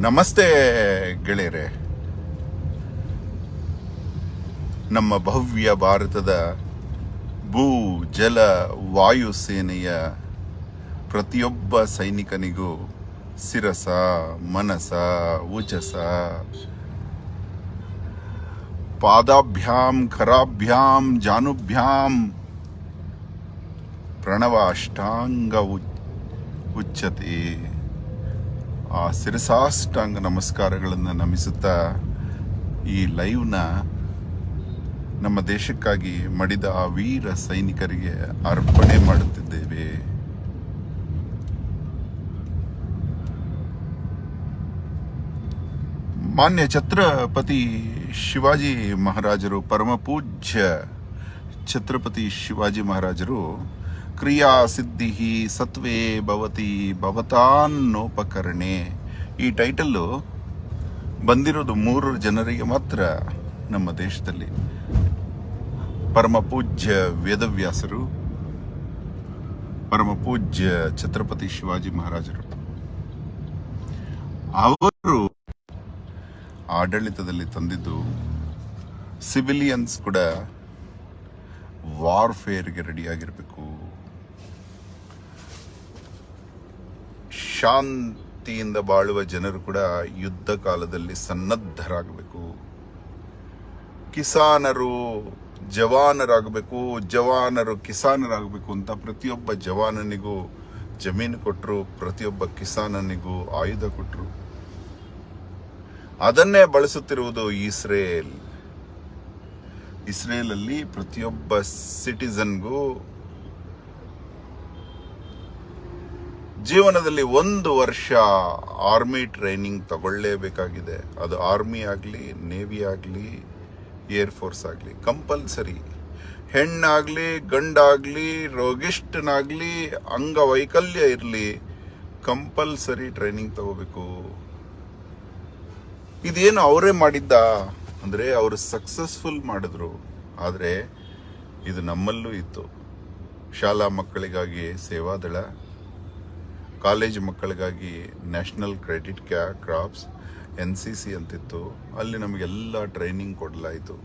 ನಮಸ್ತೆ ಗೆಳೆಯರೆ. ನಮ್ಮ ಭವ್ಯ ಭಾರತದ ಭೂ, ಜಲ, ವಾಯು ಸೇನೆಯ ಪ್ರತಿಯೊಬ್ಬ ಸೈನಿಕನಿಗೂ ಶಿರಸ, ಮನಸ ಉಚಸ ಪಾದಾಭ್ಯಾಂ, ಖರಾಭ್ಯಾಂ, ಜಾನುಭ್ಯಾಂ ಪ್ರಣವ ಅಷ್ಟಾಂಗ ಉಚ್ಚತೆ. ಆ ಶಿರಸಾಷ್ಟಾಂಗ ನಮಸ್ಕಾರಗಳನ್ನು ನಮಿಸುತ್ತಾ ಈ ಲೈವ್ನ ನಮ್ಮ ದೇಶಕ್ಕಾಗಿ ಮಡಿದ ಆ ವೀರ ಸೈನಿಕರಿಗೆ ಅರ್ಪಣೆ ಮಾಡುತ್ತಿದ್ದೇವೆ. ಮಾನ್ಯ ಛತ್ರಪತಿ ಶಿವಾಜಿ ಮಹಾರಾಜರು, ಪರಮ ಪೂಜ್ಯ ಛತ್ರಪತಿ ಶಿವಾಜಿ ಮಹಾರಾಜರು ಕ್ರಿಯಾ ಸಿದ್ಧಿ ಸತ್ವೇ ಭವತಿ ಭವತಾನ್ನೋಪಕರಣೆ. ಈ ಟೈಟಲ್ಲು ಬಂದಿರೋದು ಮೂರು ಜನರಿಗೆ ಮಾತ್ರ ನಮ್ಮ ದೇಶದಲ್ಲಿ. ಪರಮ ಪೂಜ್ಯ ವೇದವ್ಯಾಸರು, ಪರಮ ಪೂಜ್ಯ ಛತ್ರಪತಿ ಶಿವಾಜಿ ಮಹಾರಾಜರು. ಅವರು ಆಡಳಿತದಲ್ಲಿ ತಂದಿದ್ದು ಸಿವಿಲಿಯನ್ಸ್ ಕೂಡ ವಾರ್ಫೇರ್ಗೆ ರೆಡಿಯಾಗಿರಬೇಕು ಶಾಂತಿಯಿಂದ ಬಾಳುವ ಜನರು ಕೂಡ ಯುದ್ಧ ಕಾಲದಲ್ಲಿ ಸನ್ನದ್ಧರಾಗಬೇಕು. ಕಿಸಾನರು ಜವಾನರಾಗಬೇಕು, ಜವಾನರು ಕಿಸಾನರಾಗಬೇಕು ಅಂತ ಪ್ರತಿಯೊಬ್ಬ ಜವಾನನಿಗೂ ಜಮೀನು ಕೊಟ್ಟರು ಪ್ರತಿಯೊಬ್ಬ ಕಿಸಾನನಿಗೂ ಆಯುಧ ಕೊಟ್ಟರು ಅದನ್ನೇ ಬಳಸುತ್ತಿರುವುದು ಇಸ್ರೇಲ್. ಇಸ್ರೇಲಲ್ಲಿ ಪ್ರತಿಯೊಬ್ಬ ಸಿಟಿಸನ್ಗೂ ಜೀವನದಲ್ಲಿ ಒಂದು ವರ್ಷ ಆರ್ಮಿ ಟ್ರೈನಿಂಗ್ ತಗೊಳ್ಳೇಬೇಕಾಗಿದೆ. ಅದು ಆರ್ಮಿ ಆಗಲಿ ನೇವಿ ಆಗಲಿ ಏರ್ ಫೋರ್ಸ್ ಆಗಲಿ ಕಂಪಲ್ಸರಿ ಹೆಣ್ಣಾಗಲಿ, ಗಂಡಾಗಲಿ ರೋಗಿಷ್ಟನಾಗಲಿ ಅಂಗವೈಕಲ್ಯ ಇರಲಿ ಕಂಪಲ್ಸರಿ ಟ್ರೈನಿಂಗ್ ತಗೋಬೇಕು. ಇದೇನು ಅವರೇ ಮಾಡಿದ್ದ? ಅಂದರೆ ಅವರು ಸಕ್ಸಸ್ಫುಲ್ ಮಾಡಿದ್ರು. ಆದರೆ ಇದು ನಮ್ಮಲ್ಲೂ ಇತ್ತು. ಶಾಲಾ ಮಕ್ಕಳಿಗಾಗಿ ಸೇವಾದಳ ಕಾಲೇಜು ಮಕ್ಕಳಿಗಾಗಿ ನ್ಯಾಷನಲ್ ಕ್ರೆಡಿಟ್ ಕ್ಯಾ, ಕ್ರಾಪ್ಸ್, ಎನ್ ಸಿ ಸಿ ಅಂತಿತ್ತು. ಅಲ್ಲಿ ನಮಗೆಲ್ಲ ಟ್ರೈನಿಂಗ್ ಕೊಡಲಾಯಿತು.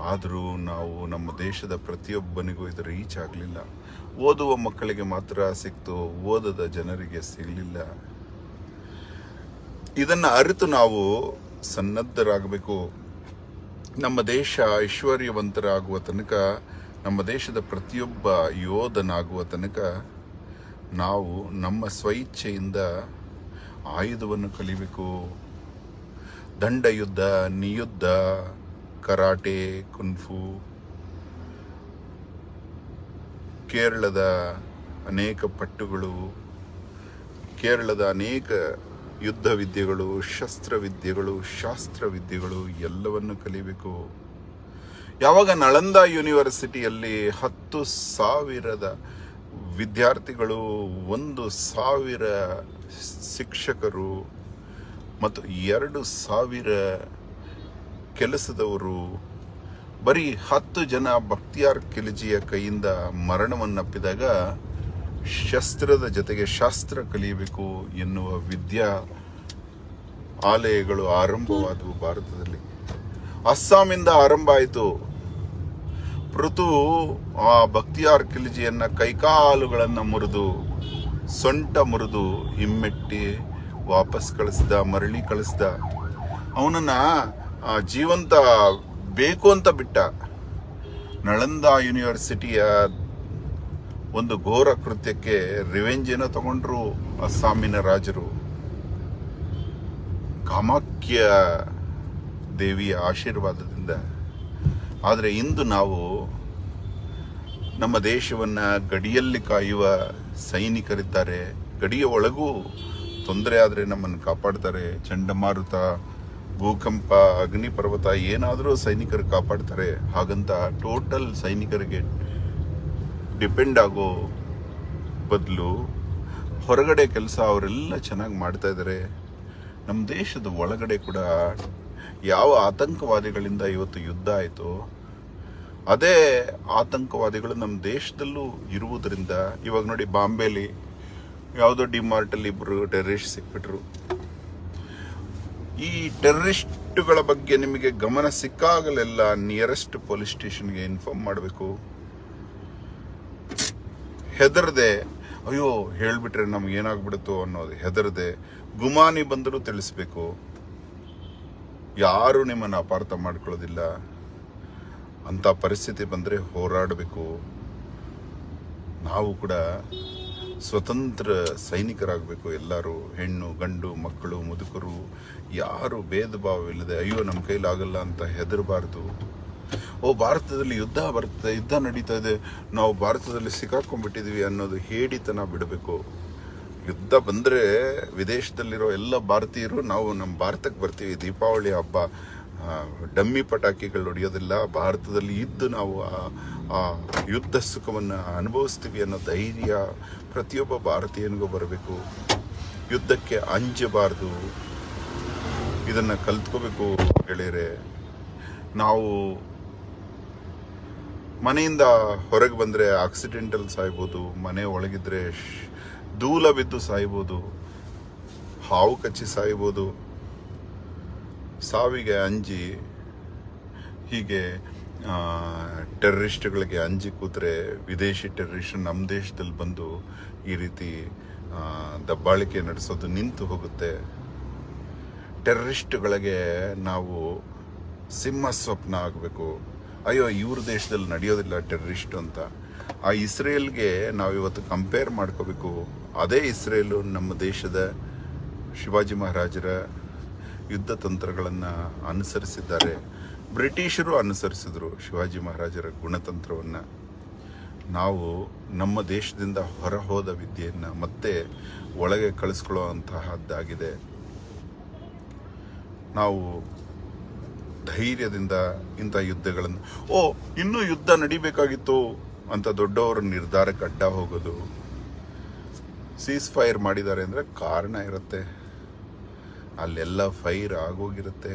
ಆದರೂ ನಾವು ನಮ್ಮ ದೇಶದ ಪ್ರತಿಯೊಬ್ಬನಿಗೂ ಇದು ರೀಚ್ ಆಗಲಿಲ್ಲ. ಓದುವ ಮಕ್ಕಳಿಗೆ ಮಾತ್ರ ಸಿಕ್ತು, ಓದದ ಜನರಿಗೆ ಸಿಗಲಿಲ್ಲ. ಇದನ್ನು ಅರಿತು ನಾವು ಸನ್ನದ್ಧರಾಗಬೇಕು. ನಮ್ಮ ದೇಶ ಐಶ್ವರ್ಯವಂತರಾಗುವ ತನಕ, ನಮ್ಮ ದೇಶದ ಪ್ರತಿಯೊಬ್ಬ ಯೋಧನಾಗುವ ತನಕ ನಾವು ನಮ್ಮ ಸ್ವಇಚ್ಛೆಯಿಂದ ಆಯುಧವನ್ನು ಕಲಿಬೇಕು. ದಂಡ ಯುದ್ಧ, ನಿಯುದ್ಧ, ಕರಾಟೆ, ಕುನ್ಫು. ಕೇರಳದ ಅನೇಕ ಪಟ್ಟುಗಳು, ಕೇರಳದ ಅನೇಕ ಯುದ್ಧ ವಿದ್ಯೆಗಳು ಶಸ್ತ್ರವಿದ್ಯೆಗಳು ಶಾಸ್ತ್ರವಿದ್ಯೆಗಳು ಎಲ್ಲವನ್ನು ಕಲಿಬೇಕು. ಯಾವಾಗ ನಳಂದ ಯೂನಿವರ್ಸಿಟಿಯಲ್ಲಿ ಹತ್ತು ಸಾವಿರದ ವಿದ್ಯಾರ್ಥಿಗಳು ಒಂದು ಸಾವಿರ ಶಿಕ್ಷಕರು ಮತ್ತು ಎರಡು ಸಾವಿರ ಕೆಲಸದವರು ಬರೀ ಹತ್ತು ಜನ ಭಕ್ತಿಯಾರ್ ಕಿಲಿಜಿಯ ಕೈಯಿಂದ ಮರಣವನ್ನಪ್ಪಿದಾಗ ಶಸ್ತ್ರದ ಜೊತೆಗೆ ಶಾಸ್ತ್ರ ಕಲಿಯಬೇಕು ಎನ್ನುವ ವಿದ್ಯಾ ಆಲಯಗಳು ಆರಂಭವಾದವು ಭಾರತದಲ್ಲಿ. ಅಸ್ಸಾಮಿಂದ ಆರಂಭ ಆಯಿತು. ಪೃಥು ಆ ಭಕ್ತಿಯಾರ್ ಕಿಲಿಜಿಯನ್ನ ಕೈಕಾಲುಗಳನ್ನು ಮುರಿದು, ಸೊಂಟ ಮುರಿದು ಹಿಮ್ಮೆಟ್ಟಿ ವಾಪಸ್ ಕಳಿಸ್ದ, ಮರಳಿ ಕಳಿಸ್ದ. ಅವನನ್ನ ಜೀವಂತ ಬೇಕು ಅಂತ ಬಿಟ್ಟ. ನಳಂದ ಯೂನಿವರ್ಸಿಟಿಯ ಒಂದು ಘೋರ ಕೃತ್ಯಕ್ಕೆ ರಿವೆಂಜ್ ಏನೋ ತಗೊಂಡ್ರು ಅಸ್ಸಾಮಿನ ರಾಜರು. ಕಾಮಾಖ್ಯ ದೇವಿಯ ಆಶೀರ್ವಾದದಿಂದ. ಆದರೆ ಇಂದು ನಾವು ನಮ್ಮ ದೇಶವನ್ನ ಗಡಿಯಲ್ಲಿ ಕಾಯುವ ಸೈನಿಕರಿದ್ದಾರೆ. ಗಡಿಯ ಒಳಗೂ ತೊಂದರೆ ಆದರೆ ನಮ್ಮನ್ನು ಕಾಪಾಡ್ತಾರೆ. ಚಂಡಮಾರುತ, ಭೂಕಂಪ ಅಗ್ನಿ ಪರ್ವತ ಏನಾದರೂ ಸೈನಿಕರು ಕಾಪಾಡ್ತಾರೆ. ಹಾಗಂತ ಟೋಟಲ್ ಸೈನಿಕರಿಗೆ ಡಿಪೆಂಡ್ ಆಗೋ ಬದಲು ಹೊರಗಡೆ ಕೆಲಸ ಅವರೆಲ್ಲ ಚೆನ್ನಾಗಿ ಮಾಡ್ತಾ ಇದ್ದಾರೆ ನಮ್ಮ ದೇಶದ ಒಳಗಡೆ ಕೂಡ ಯಾವ ಆತಂಕವಾದಿಗಳಿಂದ ಇವತ್ತು ಯುದ್ಧ ಆಯಿತು ಅದೇ ಆತಂಕವಾದಿಗಳು ನಮ್ಮ ದೇಶದಲ್ಲೂ ಇರುವುದರಿಂದ, ಇವಾಗ ನೋಡಿ ಬಾಂಬೆಲಿ ಯಾವುದೋ ಡಿಮಾರ್ಟಲ್ಲಿ ಇಬ್ಬರು ಟೆರರಿಸ್ಟ್ ಸಿಕ್ಬಿಟ್ರು. ಈ ಟೆರರಿಸ್ಟ್ಗಳ ಬಗ್ಗೆ ನಿಮಗೆ ಗಮನ ಸಿಕ್ಕಾಗಲೆಲ್ಲ ನಿಯರೆಸ್ಟ್ ಪೊಲೀಸ್ ಸ್ಟೇಷನ್ಗೆ ಇನ್ಫಾರ್ಮ್ ಮಾಡಬೇಕು. ಹೆದರದೆ, ಅಯ್ಯೋ, ಹೇಳ್ಬಿಟ್ರೆ ನಮ್ಗೆ ಏನಾಗ್ಬಿಡುತ್ತೋ ಅನ್ನೋದು ಹೆದರದೆ ಗುಮಾನಿ ಬಂದರೂ ತಿಳಿಸ್ಬೇಕು. ಯಾರು ನಿಮ್ಮನ್ನು ಅಪಾರ್ಥ ಮಾಡ್ಕೊಳ್ಳೋದಿಲ್ಲ. ಅಂತ ಪರಿಸ್ಥಿತಿ ಬಂದರೆ ಹೋರಾಡಬೇಕು. ನಾವು ಕೂಡ ಸ್ವತಂತ್ರ ಸೈನಿಕರಾಗಬೇಕು ಎಲ್ಲರೂ, ಹೆಣ್ಣು, ಗಂಡು, ಮಕ್ಕಳು, ಮುದುಕರು, ಯಾರು ಭೇದ ಭಾವವಿಲ್ಲದೆ ಅಯ್ಯೋ ನಮ್ಮ ಕೈಲಾಗಲ್ಲ ಅಂತ ಹೆದರಬಾರ್ದು. ಓ, ಭಾರತದಲ್ಲಿ ಯುದ್ಧ ಬರ್ತದೆ, ಯುದ್ಧ ನಡೀತಾ ಇದೆ, ನಾವು ಭಾರತದಲ್ಲಿ ಸಿಕ್ಕಾಕೊಂಡ್ಬಿಟ್ಟಿದ್ವಿ ಅನ್ನೋದು ಹೇಡಿತನ ಬಿಡಬೇಕು. ಯುದ್ಧ ಬಂದರೆ ವಿದೇಶದಲ್ಲಿರೋ ಎಲ್ಲ ಭಾರತೀಯರು, ನಾವು ನಮ್ಮ ಭಾರತಕ್ಕೆ ಬರ್ತೀವಿ, ದೀಪಾವಳಿ ಹಬ್ಬ ಡಮ್ಮಿ ಪಟಾಕಿಗಳು ಹೊಡೆಯೋದಿಲ್ಲ. ಭಾರತದಲ್ಲಿ ಇದ್ದು ನಾವು ಆ- ಯುದ್ಧ ಸುಖವನ್ನು ಅನುಭವಿಸ್ತೀವಿ ಅನ್ನೋ ಧೈರ್ಯ ಪ್ರತಿಯೊಬ್ಬ ಭಾರತೀಯನಿಗೂ ಬರಬೇಕು. ಯುದ್ಧಕ್ಕೆ ಅಂಜಬಾರ್ದು. ಇದನ್ನು ಕಲ್ತ್ಕೋಬೇಕು ಗೆಳೆಯರೆ. ನಾವು ಮನೆಯಿಂದ ಹೊರಗೆ ಬಂದರೆ ಆಕ್ಸಿಡೆಂಟಲ್ ಸಾಯ್ಬೋದು, ಮನೆ ಒಳಗಿದ್ರೆ ಧೂಲ ಬಿದ್ದು ಸಾಯ್ಬೋದು, ಹಾವು ಕಚ್ಚಿ ಸಾಯ್ಬೋದು. ಸಾವಿಗೆ ಅಂಜಿ, ಹೀಗೆ ಟೆರ್ರಿಸ್ಟ್ಗಳಿಗೆ ಅಂಜಿ ಕೂತ್ರೆ ವಿದೇಶಿ ಟೆರ್ರಿಸ್ಟ್ ನಮ್ಮ ದೇಶದಲ್ಲಿ ಬಂದು ಈ ರೀತಿ ದಬ್ಬಾಳಿಕೆ ನಡೆಸೋದು ನಿಂತು ಹೋಗುತ್ತೆ. ಟೆರ್ರಿಸ್ಟ್ಗಳಿಗೆ ನಾವು ಸಿಂಹ ಸ್ವಪ್ನ ಆಗಬೇಕು. ಅಯ್ಯೋ, ಇವ್ರ ದೇಶದಲ್ಲಿ ನಡೆಯೋದಿಲ್ಲ ಟೆರ್ರಿಸ್ಟ್ ಅಂತ. ಆ ಇಸ್ರೇಲ್ಗೆ ನಾವು ಇವತ್ತು ಕಂಪೇರ್ ಮಾಡ್ಕೋಬೇಕು. ಅದೇ ಇಸ್ರೇಲು ನಮ್ಮ ದೇಶದ ಶಿವಾಜಿ ಮಹಾರಾಜರ ಯುದ್ಧ ತಂತ್ರಗಳನ್ನು ಅನುಸರಿಸಿದ್ದಾರೆ. ಬ್ರಿಟಿಷರು ಅನುಸರಿಸಿದ್ರು ಶಿವಾಜಿ ಮಹಾರಾಜರ ಗುಣತಂತ್ರವನ್ನು. ನಾವು ನಮ್ಮ ದೇಶದಿಂದ ಹೊರಹೋದ ವಿದ್ಯೆಯನ್ನು ಮತ್ತೆ ಒಳಗೆ ಕಳಿಸ್ಕೊಳ್ಳೋ ಅಂತಹದ್ದಾಗಿದೆ ನಾವು ಧೈರ್ಯದಿಂದ ಇಂಥ ಯುದ್ಧಗಳನ್ನು, ಓ, ಇನ್ನೂ ಯುದ್ಧ ನಡಿಬೇಕಾಗಿತ್ತು ಅಂತ ದೊಡ್ಡವರ ನಿರ್ಧಾರಕ್ಕೆ ಅಡ್ಡ ಹೋಗೋದು. ಸೀಸ್ ಫೈರ್ ಮಾಡಿದ್ದಾರೆ ಅಂದರೆ ಕಾರಣ ಇರುತ್ತೆ. ಅಲ್ಲೆಲ್ಲ ಫೈರ್ ಆಗೋಗಿರುತ್ತೆ.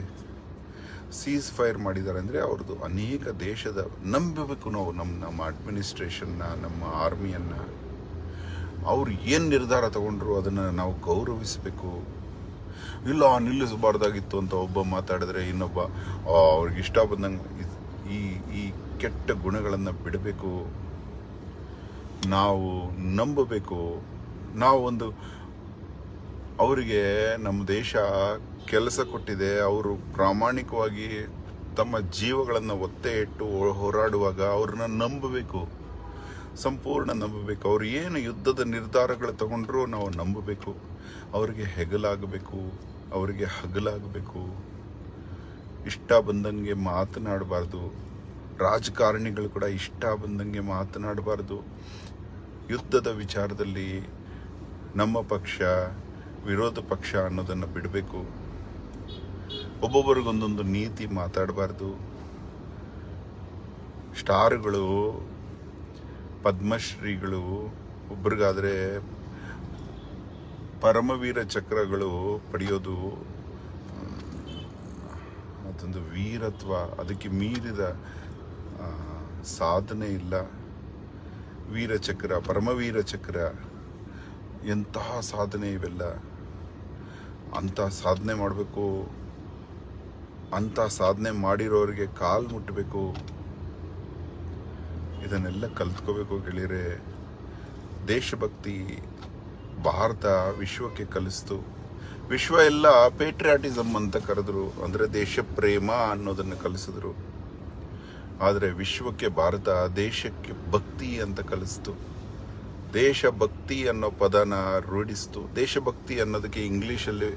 ಸೀಸ್ ಫೈರ್ ಮಾಡಿದ್ದಾರೆ ಅಂದರೆ ಅವ್ರದ್ದು ಅನೇಕ ದೇಶದ ನಂಬಬೇಕು ನಾವು ನಮ್ಮ ನಮ್ಮ ಅಡ್ಮಿನಿಸ್ಟ್ರೇಷನ್ನ ನಮ್ಮ ಆರ್ಮಿಯನ್ನು ಅವ್ರು ಏನು ನಿರ್ಧಾರ ತಗೊಂಡ್ರು ಅದನ್ನು ನಾವು ಗೌರವಿಸಬೇಕು. ಇಲ್ಲ, ನಿಲ್ಲಿಸಬಾರ್ದಾಗಿತ್ತು ಅಂತ ಒಬ್ಬ ಮಾತಾಡಿದ್ರೆ ಇನ್ನೊಬ್ಬ ಅವ್ರಿಗೆ ಇಷ್ಟ ಬಂದಂಗೆ ಈ ಈ ಕೆಟ್ಟ ಗುಣಗಳನ್ನು ಬಿಡಬೇಕು. ನಾವು ನಂಬಬೇಕು. ನಾವು ಒಂದು ಅವರಿಗೆ ನಮ್ಮ ದೇಶ ಕೆಲಸ ಕೊಟ್ಟಿದೆ. ಅವರು ಪ್ರಾಮಾಣಿಕವಾಗಿ ತಮ್ಮ ಜೀವಗಳನ್ನು ಒತ್ತೆ ಇಟ್ಟು ಹೋರಾಡುವಾಗ ಅವ್ರನ್ನ ನಂಬಬೇಕು. ಸಂಪೂರ್ಣ ನಂಬಬೇಕು. ಅವ್ರು ಏನು ಯುದ್ಧದ ನಿರ್ಧಾರಗಳು ತಗೊಂಡ್ರು ನಾವು ನಂಬಬೇಕು. ಅವರಿಗೆ ಹೆಗಲಾಗಬೇಕು. ಅವರಿಗೆ ಹಗಲಾಗಬೇಕು. ಇಷ್ಟ ಬಂದಂಗೆ ಮಾತನಾಡಬಾರ್ದು. ರಾಜಕಾರಣಿಗಳು ಕೂಡ ಇಷ್ಟ ಬಂದಂಗೆ ಮಾತನಾಡಬಾರ್ದು. ಯುದ್ಧದ ವಿಚಾರದಲ್ಲಿ ನಮ್ಮ ಪಕ್ಷ ವಿರೋಧ ಪಕ್ಷ ಅನ್ನೋದನ್ನು ಬಿಡಬೇಕು. ಒಬ್ಬೊಬ್ಬರಿಗೊಂದೊಂದು ನೀತಿ ಮಾತಾಡಬಾರ್ದು. ಸ್ಟಾರ್ಗಳು, ಪದ್ಮಶ್ರೀಗಳು, ಒಬ್ರಿಗಾದ್ರೆ ಪರಮವೀರ ಚಕ್ರಗಳು ಪಡೆಯೋದು ಅದೊಂದು ವೀರತ್ವ, ಅದಕ್ಕೆ ಮೀರಿದ ಸಾಧನೆ ಇಲ್ಲ. ವೀರಚಕ್ರ, ಪರಮವೀರ ಚಕ್ರ. ಎಂತಹ ಸಾಧನೆ ಇವೆಲ್ಲ? ಅಂಥ ಸಾಧನೆ ಮಾಡಬೇಕು. ಅಂಥ ಸಾಧನೆ ಮಾಡಿರೋರಿಗೆ ಕಾಲು ಮುಟ್ಟಬೇಕು ಇದನ್ನೆಲ್ಲ ಕಲ್ತ್ಕೋಬೇಕು ಗೆಳೆಯರೆ. ದೇಶಭಕ್ತಿ ಭಾರತ ವಿಶ್ವಕ್ಕೆ ಕಲಿಸ್ತು. ವಿಶ್ವ ಎಲ್ಲ ಪೇಟ್ರಿಯಾಟಿಸಮ್ ಅಂತ ಕರೆದ್ರು. ಅಂದರೆ ದೇಶ ಪ್ರೇಮ ಅನ್ನೋದನ್ನು ಕಲಿಸಿದ್ರು. ಆದರೆ ವಿಶ್ವಕ್ಕೆ ಭಾರತ ದೇಶಕ್ಕೆ ಭಕ್ತಿ ಅಂತ ಕಲಿಸ್ತು. ದೇಶಭಕ್ತಿ ಅನ್ನೋ ಪದನ ರೂಢಿಸ್ತು. ದೇಶಭಕ್ತಿ ಅನ್ನೋದಕ್ಕೆ ಇಂಗ್ಲೀಷಲ್ಲಿ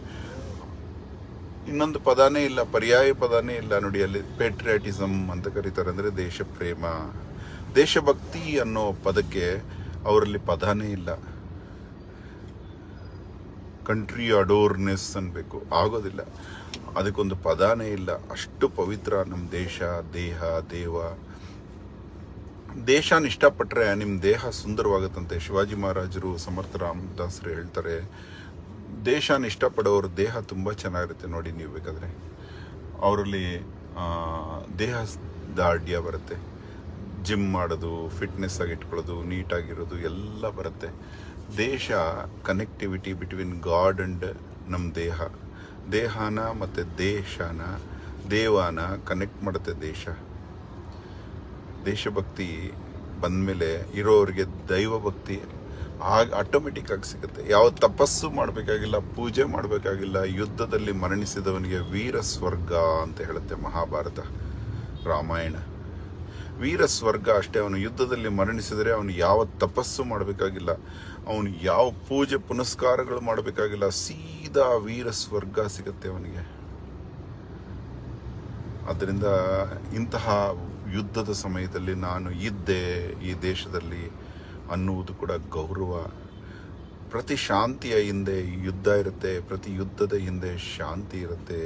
ಇನ್ನೊಂದು ಪದಾನೇ ಇಲ್ಲ, ಪರ್ಯಾಯ ಪದಾನೇ ಇಲ್ಲ ನೋಡಿ, ಅಲ್ಲಿ ಪೇಟ್ರಿಯಾಟಿಸಮ್ ಅಂತ ಕರೀತಾರೆ ಅಂದರೆ ದೇಶ ಪ್ರೇಮ ದೇಶಭಕ್ತಿ ಅನ್ನೋ ಪದಕ್ಕೆ ಅವರಲ್ಲಿ ಪದಾನೇ ಇಲ್ಲ. ಕಂಟ್ರಿ ಅಡೋರ್ನೆಸ್ ಅನ್ಬೇಕು. ಆಗೋದಿಲ್ಲ. ಅದಕ್ಕೊಂದು ಪದಾನೇ ಇಲ್ಲ. ಅಷ್ಟು ಪವಿತ್ರ ನಮ್ಮ ದೇಶ, ದೇಹ, ದೇವ. ದೇಶನ ಇಷ್ಟಪಟ್ಟರೆ ನಿಮ್ಮ ದೇಹ ಸುಂದರವಾಗುತ್ತಂತೆ. ಶಿವಾಜಿ ಮಹಾರಾಜರು, ಸಮರ್ಥ ರಾಮದಾಸರು ಹೇಳ್ತಾರೆ, ದೇಶನ ಇಷ್ಟಪಡೋರ ದೇಹ ತುಂಬ ಚೆನ್ನಾಗಿರುತ್ತೆ ನೋಡಿ ನೀವು ಬೇಕಾದರೆ. ಅವರಲ್ಲಿ ದೇಹ ದಾರ್ಢ್ಯ ಬರುತ್ತೆ. ಜಿಮ್ ಮಾಡೋದು, ಫಿಟ್ನೆಸ್ ಆಗಿ ಇಟ್ಕೊಳ್ಳೋದು, ನೀಟಾಗಿರೋದು ಎಲ್ಲ ಬರುತ್ತೆ. ದೇಶ ಕನೆಕ್ಟಿವಿಟಿ ಬಿಟ್ವೀನ್ ಗಾಡ್ ಅಂಡ್ ನಮ್ಮ ದೇಹ. ದೇಹನ ಮತ್ತು ದೇಶನ, ದೇವಾನ ಕನೆಕ್ಟ್ ಮಾಡುತ್ತೆ ದೇಶ. ದೇಶಭಕ್ತಿ ಬಂದಮೇಲೆ ಇರೋರಿಗೆ ದೈವ ಭಕ್ತಿ ಆಗ ಆಟೋಮೆಟಿಕ್ಕಾಗಿ ಸಿಗುತ್ತೆ. ಯಾವ ತಪಸ್ಸು ಮಾಡಬೇಕಾಗಿಲ್ಲ, ಪೂಜೆ ಮಾಡಬೇಕಾಗಿಲ್ಲ, ಯುದ್ಧದಲ್ಲಿ ಮರಣಿಸಿದವನಿಗೆ ವೀರ ಸ್ವರ್ಗ ಅಂತ ಹೇಳುತ್ತೆ ಮಹಾಭಾರತ ರಾಮಾಯಣ. ವೀರ ಸ್ವರ್ಗ ಅಷ್ಟೇ, ಅವನು ಯುದ್ಧದಲ್ಲಿ ಮರಣಿಸಿದರೆ ಅವನು ಯಾವ ತಪಸ್ಸು ಮಾಡಬೇಕಾಗಿಲ್ಲ, ಅವನು ಯಾವ ಪೂಜೆ ಪುನಸ್ಕಾರಗಳು ಮಾಡಬೇಕಾಗಿಲ್ಲ, ಸೀದಾ ವೀರ ಸ್ವರ್ಗ ಸಿಗುತ್ತೆ ಅವನಿಗೆ. ಅದರಿಂದ ಇಂತಹ ಯುದ್ಧದ ಸಮಯದಲ್ಲಿ ನಾನು ಇದ್ದೆ ಈ ದೇಶದಲ್ಲಿ ಅನ್ನುವುದು ಕೂಡ ಗೌರವ. ಪ್ರತಿ ಶಾಂತಿಯ ಹಿಂದೆ ಯುದ್ಧ ಇರುತ್ತೆ, ಪ್ರತಿ ಯುದ್ಧದ ಹಿಂದೆ ಶಾಂತಿ ಇರುತ್ತೆ.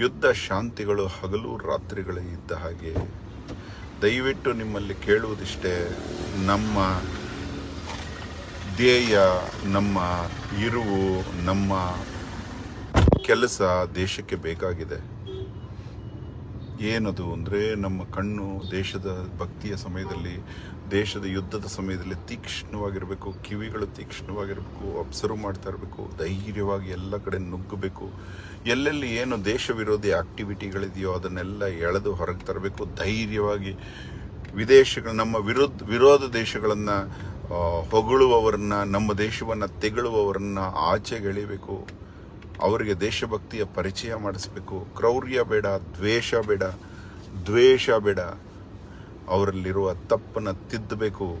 ಯುದ್ಧ ಶಾಂತಿಗಳು ಹಗಲು ರಾತ್ರಿಗಳು ಇದ್ದ ಹಾಗೆ. ದಯವಿಟ್ಟು ನಿಮ್ಮಲ್ಲಿ ಕೇಳುವುದಿಷ್ಟೇ, ನಮ್ಮ ಧ್ಯೇಯ, ನಮ್ಮ ಇರುವು, ನಮ್ಮ ಕೆಲಸ ದೇಶಕ್ಕೆ ಬೇಕಾಗಿದೆ. ಏನದು ಅಂದರೆ ನಮ್ಮ ಕಣ್ಣು ದೇಶದ ಭಕ್ತಿಯ ಸಮಯದಲ್ಲಿ, ದೇಶದ ಯುದ್ಧದ ಸಮಯದಲ್ಲಿ ತೀಕ್ಷ್ಣವಾಗಿರಬೇಕು, ಕಿವಿಗಳು ತೀಕ್ಷ್ಣವಾಗಿರಬೇಕು, ಅಬ್ಸರ್ವ್ ಮಾಡ್ತಾ ಇರಬೇಕು, ಧೈರ್ಯವಾಗಿ ಎಲ್ಲ ಕಡೆ ನುಗ್ಗಬೇಕು. ಎಲ್ಲೆಲ್ಲಿ ಏನು ದೇಶ ವಿರೋಧಿ ಆಕ್ಟಿವಿಟಿಗಳಿದೆಯೋ ಅದನ್ನೆಲ್ಲ ಎಳೆದು ಹೊರಗೆ ತರಬೇಕು. ಧೈರ್ಯವಾಗಿ ವಿದೇಶಗಳು, ನಮ್ಮ ವಿರುದ್ಧ, ವಿರೋಧ ದೇಶಗಳನ್ನು ಹೊಗಳುವವರನ್ನ, ನಮ್ಮ ದೇಶವನ್ನು ತೆಗಳುವವರನ್ನ ಆಚೆಗೆಳಿಬೇಕು ಅವರಿಗೆ ದೇಶಭಕ್ತಿಯ ಪರಿಚಯ ಮಾಡಿಸ್ಬೇಕು. ಕ್ರೌರ್ಯ ಬೇಡ, ದ್ವೇಷ ಬೇಡ ದ್ವೇಷ ಬೇಡ. ಅವರಲ್ಲಿರುವ ತಪ್ಪನ್ನು ತಿದ್ದಬೇಕು.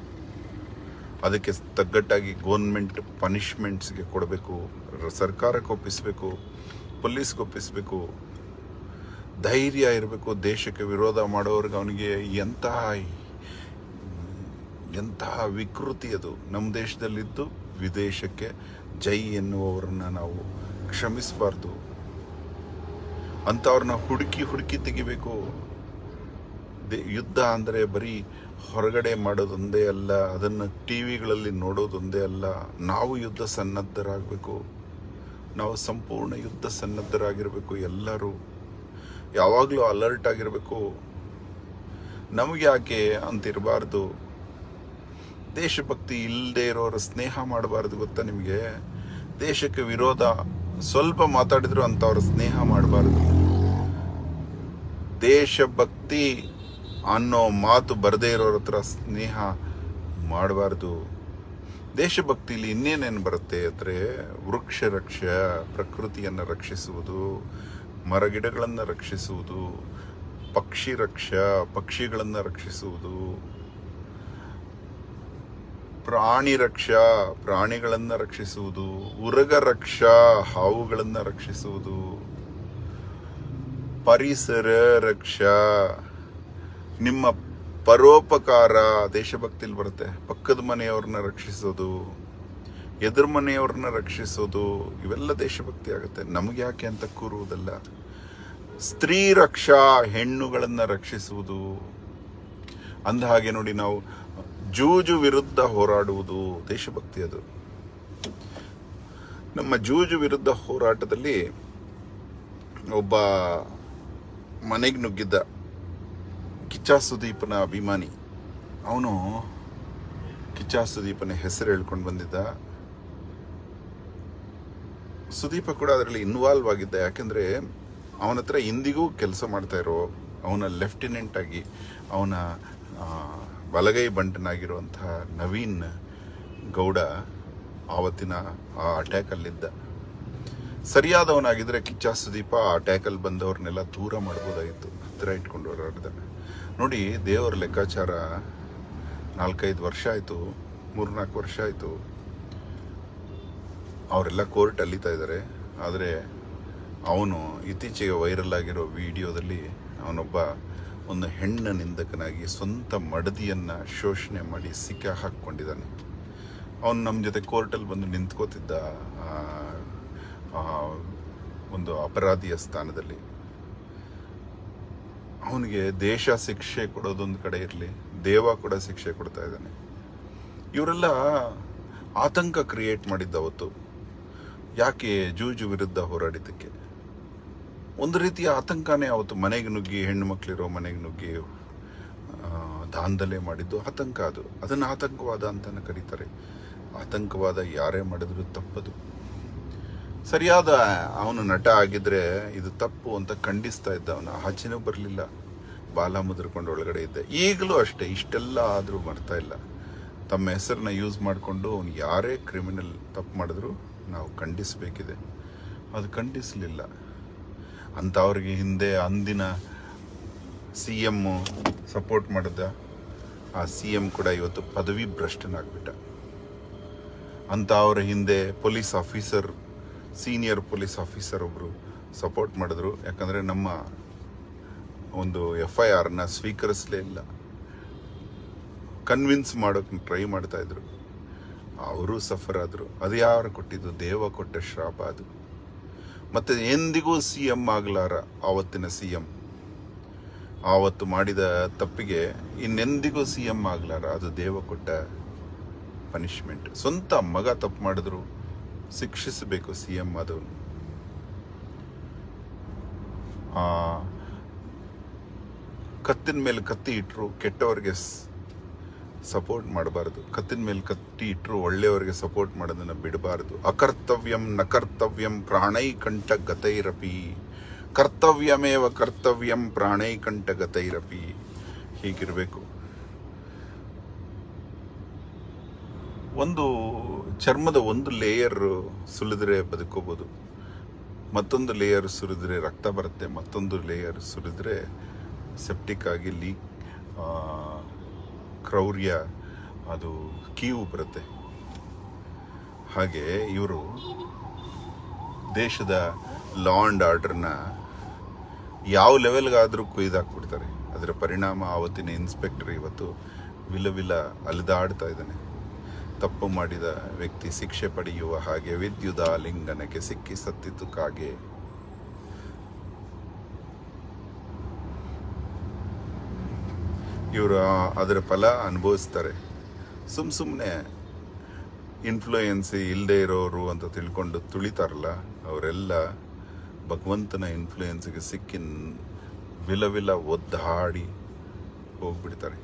ಅದಕ್ಕೆ ತಗ್ಗಟ್ಟಾಗಿ ಗೌರ್ಮೆಂಟ್ ಪನಿಷ್ಮೆಂಟ್ಸ್ಗೆ ಕೊಡಬೇಕು. ಸರ್ಕಾರಕ್ಕೆ ಒಪ್ಪಿಸಬೇಕು. ಪೊಲೀಸ್ಗೆ ಒಪ್ಪಿಸಬೇಕು. ಧೈರ್ಯ ಇರಬೇಕು. ದೇಶಕ್ಕೆ ವಿರೋಧ ಮಾಡೋರ್ಗೆ ಅವನಿಗೆ ಎಂತಹ ಎಂತಹ ವಿಕೃತಿ ಅದು. ನಮ್ಮ ದೇಶದಲ್ಲಿದ್ದು ವಿದೇಶಕ್ಕೆ ಜೈ ಎನ್ನುವವರನ್ನು ನಾವು ಕ್ಷಮಿಸಬಾರ್ದು. ಅಂಥವ್ರನ್ನ ಹುಡುಕಿ ಹುಡುಕಿ ತೆಗಿಬೇಕು. ಯುದ್ಧ ಅಂದರೆ ಬರೀ ಹೊರಗಡೆ ಮಾಡೋದೊಂದೇ ಅಲ್ಲ, ಅದನ್ನು ಟಿ ವಿಗಳಲ್ಲಿ ನೋಡೋದೊಂದೇ ಅಲ್ಲ. ನಾವು ಯುದ್ಧ ಸನ್ನದ್ಧರಾಗಬೇಕು. ನಾವು ಸಂಪೂರ್ಣ ಯುದ್ಧ ಸನ್ನದ್ಧರಾಗಿರಬೇಕು ಎಲ್ಲರೂ. ಯಾವಾಗಲೂ ಅಲರ್ಟ್ ಆಗಿರಬೇಕು. ನಮಗೆ ಯಾಕೆ ಅಂತಿರಬಾರ್ದು? ದೇಶಭಕ್ತಿ ಇಲ್ಲದೆ ಇರೋರ ಸ್ನೇಹ ಮಾಡಬಾರ್ದು ಗೊತ್ತಾ ನಿಮಗೆ? ದೇಶಕ್ಕೆ ವಿರೋಧ. ಸ್ವಲ್ಪ ಮಾತಾಡಿದ್ರು ಅಂಥವ್ರ ಸ್ನೇಹ ಮಾಡಬಾರ್ದು. ದೇಶಭಕ್ತಿ ಅನ್ನೋ ಮಾತು ಬರದೇ ಇರೋರ ಹತ್ರ ಸ್ನೇಹ ಮಾಡಬಾರ್ದು. ದೇಶಭಕ್ತಿಲಿ ಇನ್ನೇನೇನು ಬರುತ್ತೆ ಅಂದರೆ ವೃಕ್ಷ ರಕ್ಷ ಪ್ರಕೃತಿಯನ್ನು ರಕ್ಷಿಸುವುದು, ಮರಗಿಡಗಳನ್ನು ರಕ್ಷಿಸುವುದು, ಪಕ್ಷಿ ರಕ್ಷ, ಪಕ್ಷಿಗಳನ್ನು ರಕ್ಷಿಸುವುದು ಪ್ರಾಣಿ ರಕ್ಷಾ ಪ್ರಾಣಿಗಳನ್ನು ರಕ್ಷಿಸುವುದು. ಉರಗ ರಕ್ಷಾ ಹಾವುಗಳನ್ನು ರಕ್ಷಿಸುವುದು. ಪರಿಸರ ರಕ್ಷಾ ನಿಮ್ಮ ಪರೋಪಕಾರ ದೇಶಭಕ್ತಿಲಿ ಬರುತ್ತೆ. ಪಕ್ಕದ ಮನೆಯವ್ರನ್ನ ರಕ್ಷಿಸೋದು, ಎದುರು ಮನೆಯವ್ರನ್ನ ರಕ್ಷಿಸೋದು, ಇವೆಲ್ಲ ದೇಶಭಕ್ತಿ ಆಗುತ್ತೆ. ನಮಗೆ ಯಾಕೆ ಅಂತ ಕೂರುವುದಲ್ಲ. ಸ್ತ್ರೀ ರಕ್ಷಾ ಹೆಣ್ಣುಗಳನ್ನು ರಕ್ಷಿಸುವುದು. ಅಂದ ಹಾಗೆ ನೋಡಿ ನಾವು ಜೂಜು ವಿರುದ್ಧ ಹೋರಾಡುವುದು ದೇಶಭಕ್ತಿ ಅದು. ನಮ್ಮ ಜೂಜು ವಿರುದ್ಧ ಹೋರಾಟದಲ್ಲಿ ಒಬ್ಬ ಮನೆಗೆ ನುಗ್ಗಿದ್ದ ಕಿಚ್ಚ ಸುದೀಪನ ಅಭಿಮಾನಿ. ಅವನು ಕಿಚ್ಚ ಸುದೀಪನ ಹೆಸರು ಹೇಳ್ಕೊಂಡು ಬಂದಿದ್ದ. ಸುದೀಪ ಕೂಡ ಅದರಲ್ಲಿ ಇನ್ವಾಲ್ವ್ ಆಗಿದ್ದ. ಯಾಕೆಂದರೆ ಅವನ ಹತ್ರ ಇಂದಿಗೂ ಕೆಲಸ ಮಾಡ್ತಾ ಇರೋ ಅವನ ಲೆಫ್ಟಿನೆಂಟ್ ಆಗಿ ಅವನ ಬಲಗೈ ಬಂಟನಾಗಿರುವಂತಹ ನವೀನ್ ಗೌಡ ಆವತ್ತಿನ ಆ ಅಟ್ಯಾಕಲ್ಲಿದ್ದ. ಸರಿಯಾದವನಾಗಿದ್ರೆ ಕಿಚ್ಚ ಸುದೀಪ ಆ ಅಟ್ಯಾಕಲ್ಲಿ ಬಂದವ್ರನ್ನೆಲ್ಲ ದೂರ ಮಾಡ್ಬೋದಾಗಿತ್ತು. ಹತ್ತಿರ ಇಟ್ಕೊಂಡು ಹೋರಾಡ್ದ ನೋಡಿ, ದೇವರ ಲೆಕ್ಕಾಚಾರ ನಾಲ್ಕೈದು ವರ್ಷ ಆಯಿತು, ಮೂರ್ನಾಲ್ಕು ವರ್ಷ ಆಯಿತು. ಅವರೆಲ್ಲ ಕೋರ್ಟ್ ಅಲ್ಲಿತಾ ಇದ್ದಾರೆ. ಆದರೆ ಅವನು ಇತ್ತೀಚೆಗೆ ವೈರಲ್ ಆಗಿರೋ ವಿಡಿಯೋದಲ್ಲಿ ಅವನೊಬ್ಬ ಒಂದು ಹೆಣ್ಣ ನಿಂದಕನಾಗಿ ಸ್ವಂತ ಮಡದಿಯನ್ನು ಶೋಷಣೆ ಮಾಡಿ ಸಿಕ್ಕ ಹಾಕ್ಕೊಂಡಿದ್ದಾನೆ. ಅವನು ನಮ್ಮ ಜೊತೆ ಕೋರ್ಟಲ್ಲಿ ಬಂದು ನಿಂತ್ಕೋತಿದ್ದ ಒಂದು ಅಪರಾಧಿಯ ಸ್ಥಾನದಲ್ಲಿ. ಅವನಿಗೆ ದೇಶ ಶಿಕ್ಷೆ ಕೊಡೋದೊಂದು ಕಡೆ ಇರಲಿ, ದೇವ ಕೂಡ ಶಿಕ್ಷೆ ಕೊಡ್ತಾ ಇದ್ದಾನೆ. ಇವರೆಲ್ಲ ಆತಂಕ ಕ್ರಿಯೇಟ್ ಮಾಡಿದ್ದ ಅವತ್ತು ಯಾಕೆ ಜೂಜು ವಿರುದ್ಧ ಹೋರಾಡಿದ್ದಕ್ಕೆ? ಒಂದು ರೀತಿಯ ಆತಂಕನೇ ಆವತ್ತು ಮನೆಗೆ ನುಗ್ಗಿ, ಹೆಣ್ಣು ಮಕ್ಕಳಿರೋ ಮನೆಗೆ ನುಗ್ಗಿ ದಾಂಧಲೆ ಮಾಡಿದ್ದು ಆತಂಕ ಅದು. ಅದನ್ನು ಆತಂಕವಾದ ಅಂತಲೇ ಕರೀತಾರೆ. ಆತಂಕವಾದ ಯಾರೇ ಮಾಡಿದ್ರು ತಪ್ಪದು. ಸರಿಯಾದ ಅವನು ನಟ ಆಗಿದ್ರೆ ಇದು ತಪ್ಪು ಅಂತ ಖಂಡಿಸ್ತಾ ಇದ್ದ ಅವನು. ಆಚೆನೂ ಬರಲಿಲ್ಲ. ಬಾಲ ಮುದ್ರಕೊಂಡು ಒಳಗಡೆ ಇದ್ದೆ. ಈಗಲೂ ಅಷ್ಟೇ, ಇಷ್ಟೆಲ್ಲ ಆದರೂ ಮಾಡ್ತಾ ಇಲ್ಲ. ತಮ್ಮ ಹೆಸರನ್ನ ಯೂಸ್ ಮಾಡಿಕೊಂಡು ಅವನು ಯಾರೇ ಕ್ರಿಮಿನಲ್ ತಪ್ಪು ಮಾಡಿದ್ರು ನಾವು ಖಂಡಿಸಬೇಕಿದೆ. ಅದು ಖಂಡಿಸಲಿಲ್ಲ. ಅಂಥವ್ರಿಗೆ ಹಿಂದೆ ಅಂದಿನ ಸಿ ಎಮ್ಮು ಸಪೋರ್ಟ್ ಮಾಡಿದ ಆ ಸಿ ಎಂ ಕೂಡ ಇವತ್ತು ಪದವಿ ಭ್ರಷ್ಟನಾಗ್ಬಿಟ್ಟ. ಅಂತ ಅವರ ಹಿಂದೆ police officer, senior police officer ಒಬ್ಬರು ಸಪೋರ್ಟ್ ಮಾಡಿದ್ರು. ಯಾಕಂದರೆ ನಮ್ಮ ಒಂದು ಎಫ್ ಐ ಆರ್ನ ಸ್ವೀಕರಿಸಲೇ ಇಲ್ಲ. ಕನ್ವಿನ್ಸ್ ಮಾಡೋಕೆ ಟ್ರೈ ಮಾಡ್ತಾಯಿದ್ರು ಅವರು ಸಫರ್ ಆದರು. ಅದು ಯಾರು ಕೊಟ್ಟಿದ್ದು? ದೇವ ಕೊಟ್ಟ ಶ್ರಾಪ ಅದು. ಮತ್ತೆ ಎಂದಿಗೂ ಸಿ ಎಂ ಆಗಲಾರ ಆವತ್ತಿನ ಸಿ ಎಂ ಆವತ್ತು ಮಾಡಿದ ತಪ್ಪಿಗೆ ಇನ್ನೆಂದಿಗೂ ಸಿ ಎಂ ಆಗಲಾರ? ಅದು ದೇವ ಕೊಟ್ಟ ಪನಿಷ್ಮೆಂಟ್ ಸ್ವಂತ ಮಗ ತಪ್ಪು ಮಾಡಿದ್ರು ಶಿಕ್ಷಿಸಬೇಕು ಸಿ ಎಂ ಅದು ಆ, ಕತ್ತಿನ ಮೇಲೆ ಕತ್ತಿ ಇಟ್ಟರು ಕೆಟ್ಟವರಿಗೆ ಸಪೋರ್ಟ್ ಮಾಡಬಾರ್ದು. ಕತ್ತಿನ ಮೇಲೆ ಕತ್ತಿ ಇಟ್ಟರು ಒಳ್ಳೆಯವರಿಗೆ ಸಪೋರ್ಟ್ ಮಾಡೋದನ್ನು ಬಿಡಬಾರ್ದು. ಅಕರ್ತವ್ಯಂ ನಕರ್ತವ್ಯಂ ಪ್ರಾಣೈಕಂಠ ಗತೈರಪಿ. ಕರ್ತವ್ಯಮೇವ ಕರ್ತವ್ಯಂ ಪ್ರಾಣೈಕಂಠ ಗತೈರಪಿ. ಹೀಗಿರಬೇಕು. ಒಂದು ಚರ್ಮದ ಒಂದು ಲೇಯರ್ ಸುಲಿದ್ರೆ ಬದುಕೋಬೋದು. ಮತ್ತೊಂದು ಲೇಯರ್ ಸುರಿದ್ರೆ ರಕ್ತ ಬರುತ್ತೆ. ಮತ್ತೊಂದು ಲೇಯರ್ ಸುರಿದ್ರೆ ಸೆಪ್ಟಿಕ್ ಆಗಿ ಲೀಕ್ ಕ್ರೌರ್ಯ, ಅದು ಕೀವು ಬರುತ್ತೆ. ಹಾಗೆ ಇವರು ದೇಶದ ಲಾ ಆ್ಯಂಡ್ ಆರ್ಡರ್ನ ಯಾವ ಲೆವೆಲ್ಗಾದರೂ ಕೊಯ್ದಾಕ್ಬಿಡ್ತಾರೆ ಅದರ ಪರಿಣಾಮ ಆವತ್ತಿನ ಇನ್ಸ್ಪೆಕ್ಟರ್ ಇವತ್ತು ವಿಲ ವಿಲ ಅಲೆದಾಡ್ತಾ ಇದ್ದಾನೆ. ತಪ್ಪು ಮಾಡಿದ ವ್ಯಕ್ತಿ ಶಿಕ್ಷೆ ಪಡೆಯುವ ಹಾಗೆ ವಿದ್ಯುದ ಲಿಂಗನಕ್ಕೆ ಸಿಕ್ಕಿ ಸತ್ತಿತು ಇವರು ಅದರ ಫಲ ಅನುಭವಿಸ್ತಾರೆ. ಸುಮ್ ಸುಮ್ಮನೆ ಇನ್ಫ್ಲೂಯೆನ್ಸ್ ಇಲ್ಲದೆ ಇರೋರು ಅಂತ ತಿಳ್ಕೊಂಡು ತುಳಿತಾರಲ್ಲ, ಅವರೆಲ್ಲ ಭಗವಂತನ ಇನ್ಫ್ಲೂಯೆನ್ಸ್ಗೆ ಸಿಕ್ಕಿ ವಿಲವಿಲ ವಿಲ ಒದ್ದಾಡಿ ಹೋಗ್ಬಿಡ್ತಾರೆ.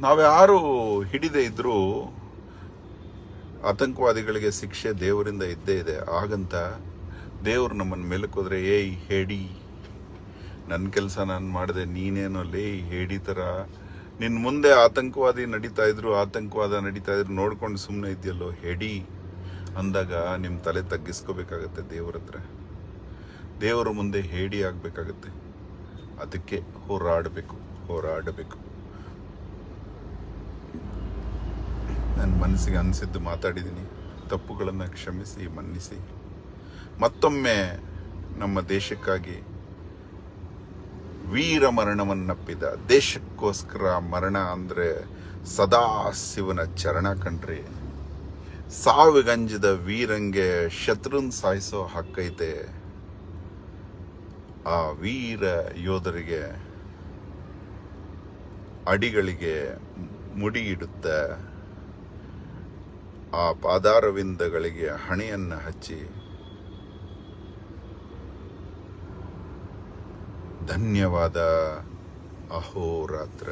ನಾವ್ಯಾರು ಹಿಡಿದೆ ಇದ್ದರೂ ಆತಂಕವಾದಿಗಳಿಗೆ ಶಿಕ್ಷೆ ದೇವರಿಂದ ಇದ್ದೇ ಇದೆ. ಹಾಗಂತ ದೇವರು ನಮ್ಮನ್ನು ಮೇಲಕ್ಕೋದ್ರೆ ಏಯ್ ಹೇಡಿ ನನ್ನ ಕೆಲಸ ನಾನು ಮಾಡಿದೆ, ನೀನೇನೋ ಲೇ ಹೇಡಿ ಥರ ನಿನ್ನ ಮುಂದೆ ಆತಂಕವಾದಿ ನಡೀತಾ ಇದ್ರು, ಆತಂಕವಾದ ನಡೀತಾ ಇದ್ರು, ನೋಡ್ಕೊಂಡು ಸುಮ್ಮನೆ ಇದೆಯಲ್ಲೋ ಹೆಡಿ. ಅಂದಾಗ ನಿಮ್ಮ ತಲೆ ತಗ್ಗಿಸ್ಕೋಬೇಕಾಗತ್ತೆ ದೇವ್ರ ಹತ್ರ. ದೇವರ ಮುಂದೆ ಹೇಡಿ ಆಗಬೇಕಾಗತ್ತೆ. ಅದಕ್ಕೆ ಹೋರಾಡಬೇಕು ಹೋರಾಡಬೇಕು. ನನ್ನ ಮನಸ್ಸಿಗೆ ಅನಿಸಿದ್ದು ಮಾತಾಡಿದ್ದೀನಿ ತಪ್ಪುಗಳನ್ನು ಕ್ಷಮಿಸಿ, ಮನ್ನಿಸಿ. ಮತ್ತೊಮ್ಮೆ ನಮ್ಮ ದೇಶಕ್ಕಾಗಿ ವೀರ ಮರಣವನ್ನಪ್ಪಿದ. ದೇಶಕ್ಕೋಸ್ಕರ ಮರಣ ಅಂದರೆ ಸದಾ ಶಿವನ ಚರಣ ಕಣ್ರಿ. ಸಾವಿಗಂಜಿದ ವೀರಂಗೆ ಶತ್ರುನ್ ಸಾಯಿಸೋ ಹಕ್ಕೈತೆ. ಆ ವೀರ ಯೋಧರಿಗೆ ಅಡಿಗಳಿಗೆ ಮುಡಿ ಇಡುತ್ತ ಆ ಪಾದಾರವಿಂದಗಳಿಗೆ ಹಣೆಯನ್ನು ಹಚ್ಚಿ ಧನ್ಯವಾದ. ಅಹೋರಾತ್ರ.